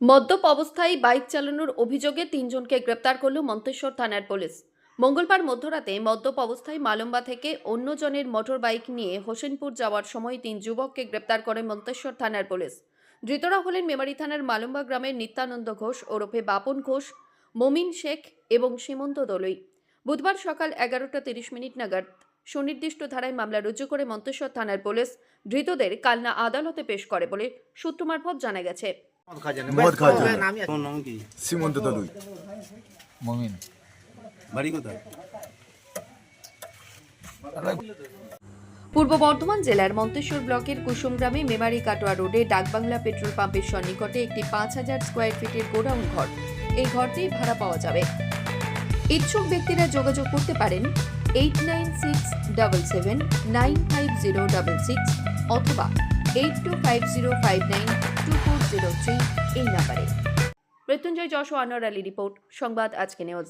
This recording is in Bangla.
মদ্যপ অবস্থায় বাইক চালানোর অভিযোগে তিনজনকে গ্রেপ্তার করল মন্তেশ্বর থানার পুলিশ। মঙ্গলবার মধ্যরাতে মদ্যপ অবস্থায় মালম্বা থেকে অন্যজনের মোটর বাইক নিয়ে হোসেনপুর যাওয়ার সময় তিন যুবককে গ্রেপ্তার করে মন্তেশ্বর থানার পুলিশ। ধৃতরা হলেন মেমারি থানার মালম্বা গ্রামের নিত্যানন্দ ঘোষ ওরফে বাপন ঘোষ, মমিন শেখ এবং সীমন্ত দলুই। বুধবার সকাল এগারোটা তিরিশ মিনিট নাগাদ সুনির্দিষ্ট ধারায় মামলা রুজু করে মন্তেশ্বর থানার পুলিশ ধৃতদের কালনা আদালতে পেশ করে বলে সূত্র মারফত জানা গেছে। মদ খাওয়া যায় না। তোমার নাম কি? সীমন্ত তরুই মমিন। বাড়ি কোথায়? পূর্ব বর্ধমান জেলার মন্তেশ্বর ব্লকের কুসুম গ্রামে মেমারি কাটোয়া রোডে ডাকবাংলা পেট্রোল পাম্পের সন্নিকটে একটি পাঁচ হাজার স্কোয়ার ফিটের গোডাউন ঘর। এই ঘরটি ভাড়া পাওয়া যাবে। ইচ্ছুক ব্যক্তিরা যোগাযোগ করতে পারেন eight nine six double seven nine five zero double six অথবা eight two five zero five nine এই নাম্বারে মৃত্যুঞ্জয় যশো আনোয়ার আলী রিপোর্ট সংবাদ আজকে নিউজ।